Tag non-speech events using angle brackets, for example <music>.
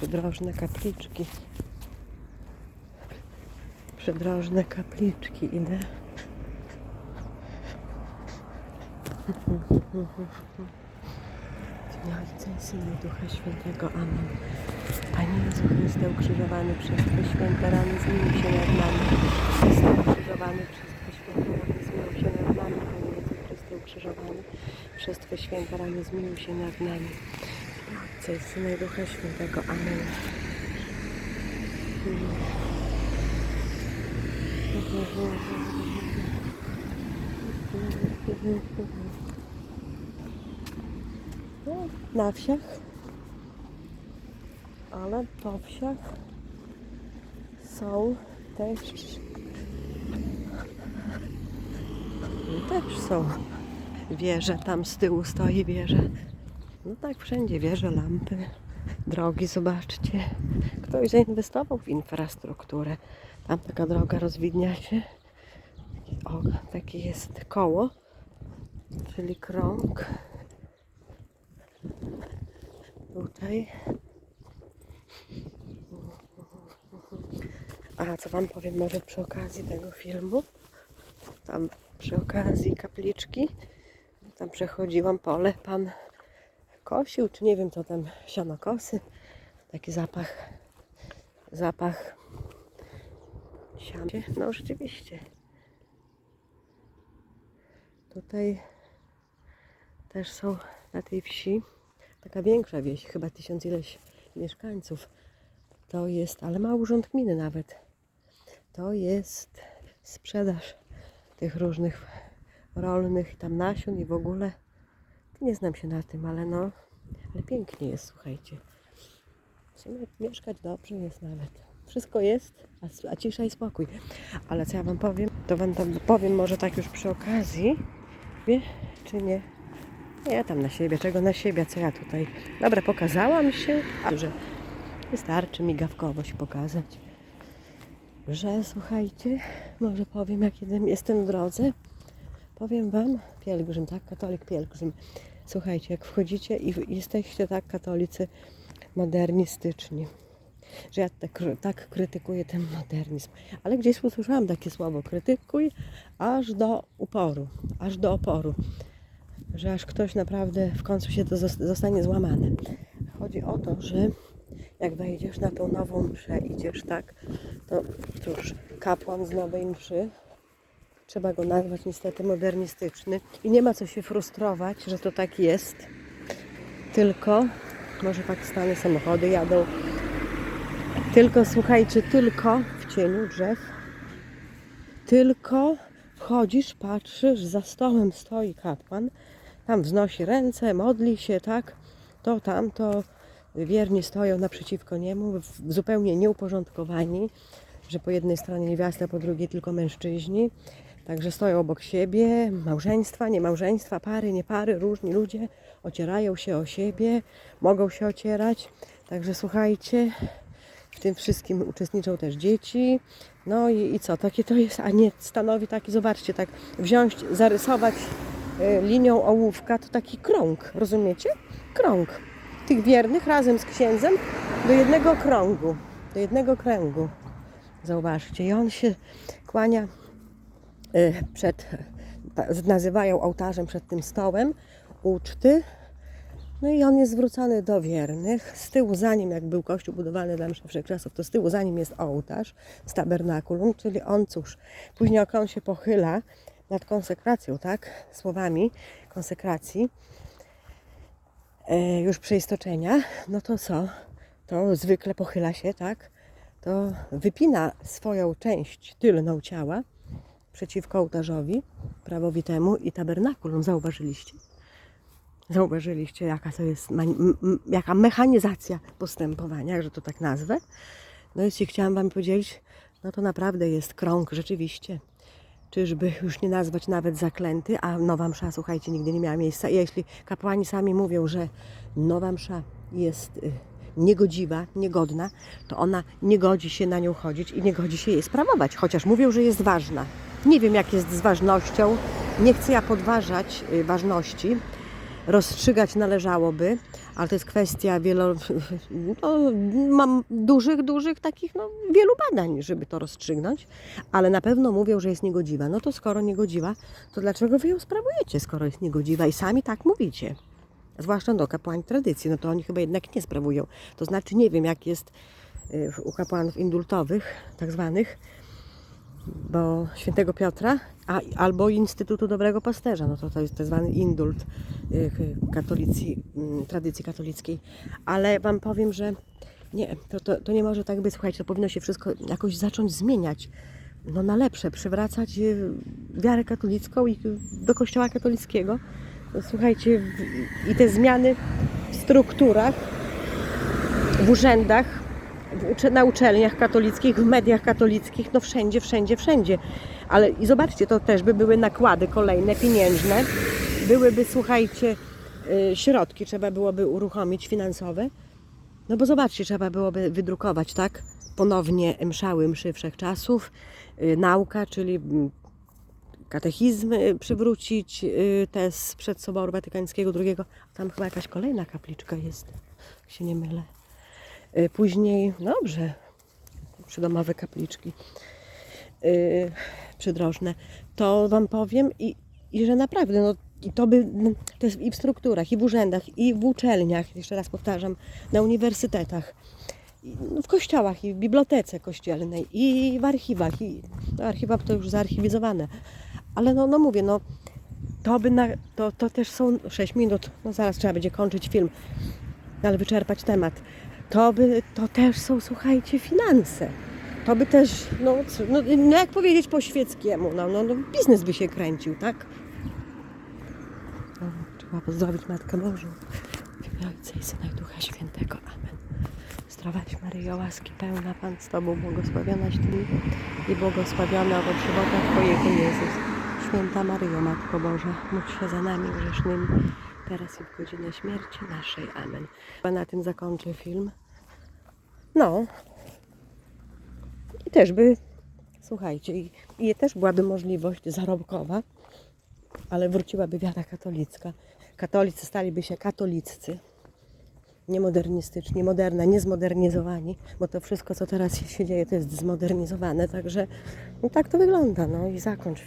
Przydrożne kapliczki. Przydrożne kapliczki idę. Imię Ojca i Syna Ducha Świętego. Amen. Panie Jezu Chryste, ukrzyżowany przez Twe święte rany, zmiłuj się nad nami. Chryste, ukrzyżowany przez Twe święte rany, zmiłuj się nad nami. Panie Jezu Chryste, ukrzyżowany przez Twe święte rany, zmiłuj się nad nami. Ojca i Syna i Ducha Świętego. Amen. Na wsiach, ale po wsiach są też też są wieże, tam z tyłu stoi wieża. No tak, wszędzie wieże, lampy, drogi, zobaczcie. Ktoś zainwestował w infrastrukturę. Tam taka droga rozwidnia się. O, takie jest koło, czyli krąg. Tutaj. A co Wam powiem może przy okazji tego filmu? Tam przy okazji kapliczki. Tam przechodziłam pole, pan kosił, czy nie wiem co tam, sianokosy. Taki zapach, zapach sian. No rzeczywiście. Tutaj też są na tej wsi taka większa wieś, chyba tysiąc ileś mieszkańców. To jest, ale ma urząd gminy nawet. To jest sprzedaż tych różnych rolnych tam nasion i w ogóle. Nie znam się na tym, ale no, ale pięknie jest, słuchajcie. Mieszkać dobrze jest nawet. Wszystko jest, a, a cisza i spokój. Ale co ja wam powiem, to wam tam powiem może tak już przy okazji. Wie, czy nie? Nie, tam na siebie, czego na siebie, co ja tutaj. Dobra, pokazałam się, że wystarczy migawkowość pokazać. Że słuchajcie, może powiem, jak jestem w drodze. Powiem wam, pielgrzym, tak? Katolik pielgrzym. Słuchajcie, jak wchodzicie i jesteście tak katolicy modernistyczni, że ja tak, tak krytykuję ten modernizm. Ale gdzieś usłyszałam takie słowo, krytykuj aż do uporu, aż do oporu że aż ktoś naprawdę w końcu się to zos- zostanie złamany. Chodzi o to, że jak wejdziesz na tą nową mszę, idziesz tak, to cóż, kapłan z nowej mszy, trzeba go nazwać niestety modernistyczny. I nie ma co się frustrować, że to tak jest, tylko, może tak stane samochody jadą, tylko słuchajcie, tylko w cieniu drzew, tylko wchodzisz, patrzysz, za stołem stoi kapłan, tam wznosi ręce, modli się, tak, to tamto, wierni stoją naprzeciwko niemu, zupełnie nieuporządkowani, że po jednej stronie niewiasta, po drugiej tylko mężczyźni, także stoją obok siebie, małżeństwa, nie małżeństwa, pary, nie pary, różni ludzie, ocierają się o siebie, mogą się ocierać, także słuchajcie, w tym wszystkim uczestniczą też dzieci. No i, i co? Takie to jest, a nie stanowi taki, zobaczcie, tak wziąć, zarysować e, linią ołówka, to taki krąg, rozumiecie? Krąg. Tych wiernych razem z księdzem do jednego krągu, do jednego kręgu. Zauważcie, i on się kłania przed, ta- nazywają ołtarzem przed tym stołem uczty, no i on jest zwrócony do wiernych. Z tyłu za nim, jak był kościół budowany dla mszy wszechczasów, to z tyłu za nim jest ołtarz z tabernakulum, czyli on cóż, później jak on się pochyla nad konsekracją, tak, słowami konsekracji, e, już przeistoczenia, no to co? To zwykle pochyla się, tak, to wypina swoją część tylną ciała przeciwko ołtarzowi prawowitemu i tabernakulum, zauważyliście? Zauważyliście, jaka to jest, jaka mechanizacja postępowania, że to tak nazwę. No jeśli chciałam Wam podzielić, no to naprawdę jest krąg, rzeczywiście. Czyżby już nie nazwać nawet zaklęty, a nowa msza, słuchajcie, nigdy nie miała miejsca. I jeśli kapłani sami mówią, że nowa msza jest y, niegodziwa, niegodna, to ona nie godzi się na nią chodzić i nie godzi się jej sprawować, chociaż mówią, że jest ważna. Nie wiem, jak jest z ważnością. Nie chcę ja podważać y, ważności rozstrzygać należałoby, ale to jest kwestia wielo, <laughs> no, mam dużych, dużych takich, no, wielu badań, żeby to rozstrzygnąć, ale na pewno mówią, że jest niegodziwa. No to skoro niegodziwa, to dlaczego wy ją sprawujecie, skoro jest niegodziwa i sami tak mówicie? Zwłaszcza do kapłani tradycji, no to oni chyba jednak nie sprawują. To znaczy nie wiem, jak jest y, u kapłanów indultowych, tak zwanych, bo świętego Piotra, a, albo Instytutu Dobrego Pasterza, no to to jest tak zwany indult y, katolicji, mm, tradycji katolickiej. Ale Wam powiem, że nie, to, to, to nie może tak być. Słuchajcie, to powinno się wszystko jakoś zacząć zmieniać. No na lepsze, przywracać y, wiarę katolicką i do kościoła katolickiego. No, Słuchajcie, i te zmiany w strukturach, w urzędach, na uczelniach katolickich, w mediach katolickich, no wszędzie, wszędzie, wszędzie. Ale i zobaczcie, to też by były nakłady kolejne, pieniężne. Byłyby, słuchajcie, y, środki trzeba byłoby uruchomić finansowe. No bo zobaczcie, trzeba byłoby wydrukować, tak? Ponownie mszały mszy wszechczasów, y, nauka, czyli mm, katechizm y, przywrócić, te sprzed Soboru Watykańskiego II. Tam chyba jakaś kolejna kapliczka jest, jak się nie mylę. Y, Później, dobrze, przydomowe kapliczki yy, przydrożne, to Wam powiem i, i że naprawdę, no i to by, to jest i w strukturach, i w urzędach, i w uczelniach, jeszcze raz powtarzam, na uniwersytetach, no, w kościołach, i w bibliotece kościelnej, i w archiwach, i no, archiwa to już zaarchiwizowane, ale no, no mówię, no to by, na, to, to też są 6 minut, no zaraz trzeba będzie kończyć film, no, ale wyczerpać temat. To, by, to też są, słuchajcie, finanse. To by też, no, no, no jak powiedzieć po świeckiemu, no, no, no biznes by się kręcił, tak? No, trzeba pozdrowić Matkę Bożą. W Ojca i Syna i Ducha Świętego. Amen. Zdrowaś Maryjo, łaski pełna Pan z Tobą, błogosławionaś Ty i błogosławiona owoc żywota Twojego Jezus. Święta Maryjo, Matko Boża, módl się za nami grzesznymi, teraz i w godzinę śmierci naszej. Amen. Chyba na tym zakończę film. No. I też by, słuchajcie, i, i też byłaby możliwość zarobkowa, ale wróciłaby wiara katolicka. Katolicy staliby się katoliccy, niemodernistyczni, moderna, niezmodernizowani, bo to wszystko, co teraz się dzieje, to jest zmodernizowane, także no tak to wygląda. No i zakończ